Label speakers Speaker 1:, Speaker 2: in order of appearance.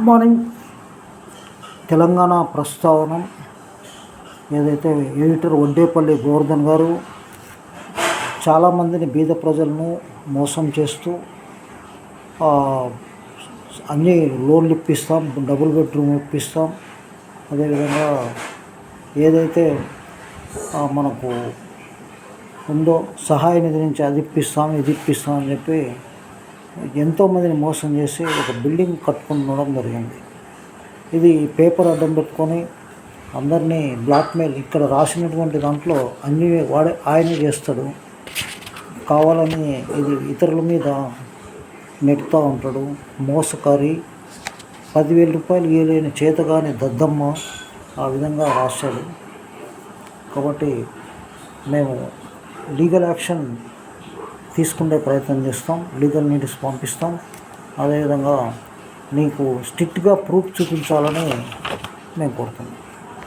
Speaker 1: Good morning. Telangana ప్రస్తావన ఏదైతే editor Oddepalli Govardhan గారు చాలామందిని బీద ప్రజలను మోసం చేస్తూ అన్నీ లోన్లు ఇప్పిస్తాం డబుల్ బెడ్రూమ్ ఇప్పిస్తాం. అదేవిధంగా ఏదైతే మనకు ఉందో సహాయ నిధి నుంచి అది ఇప్పిస్తాం ఇది ఇప్పిస్తాం అని చెప్పి ఎంతోమందిని మోసం చేసి ఒక బిల్డింగ్ కట్టుకుని ఉండడం జరిగింది. ఇది పేపర్ అడ్డం పెట్టుకొని అందరినీ బ్లాక్మెయిల్ ఇక్కడ రాసినటువంటి దాంట్లో అన్ని వాడే ఆయనే చేస్తాడు. కావాలని ఇది ఇతరుల మీద నెట్టుతూ ఉంటాడు. మోసకారి పదివేల రూపాయలు ఇవ్వలేని చేతగాని దద్దమ్మ ఆ విధంగా రాశాడు కాబట్టి మేము లీగల్ యాక్షన్ తీసుకునే ప్రయత్నం చేస్తాం లీగల్ నీటిస్ పంపిస్తాం. అదేవిధంగా నీకు స్ట్రిక్ట్గా ప్రూఫ్ చూపించాలని మేము కోరుతున్నాం.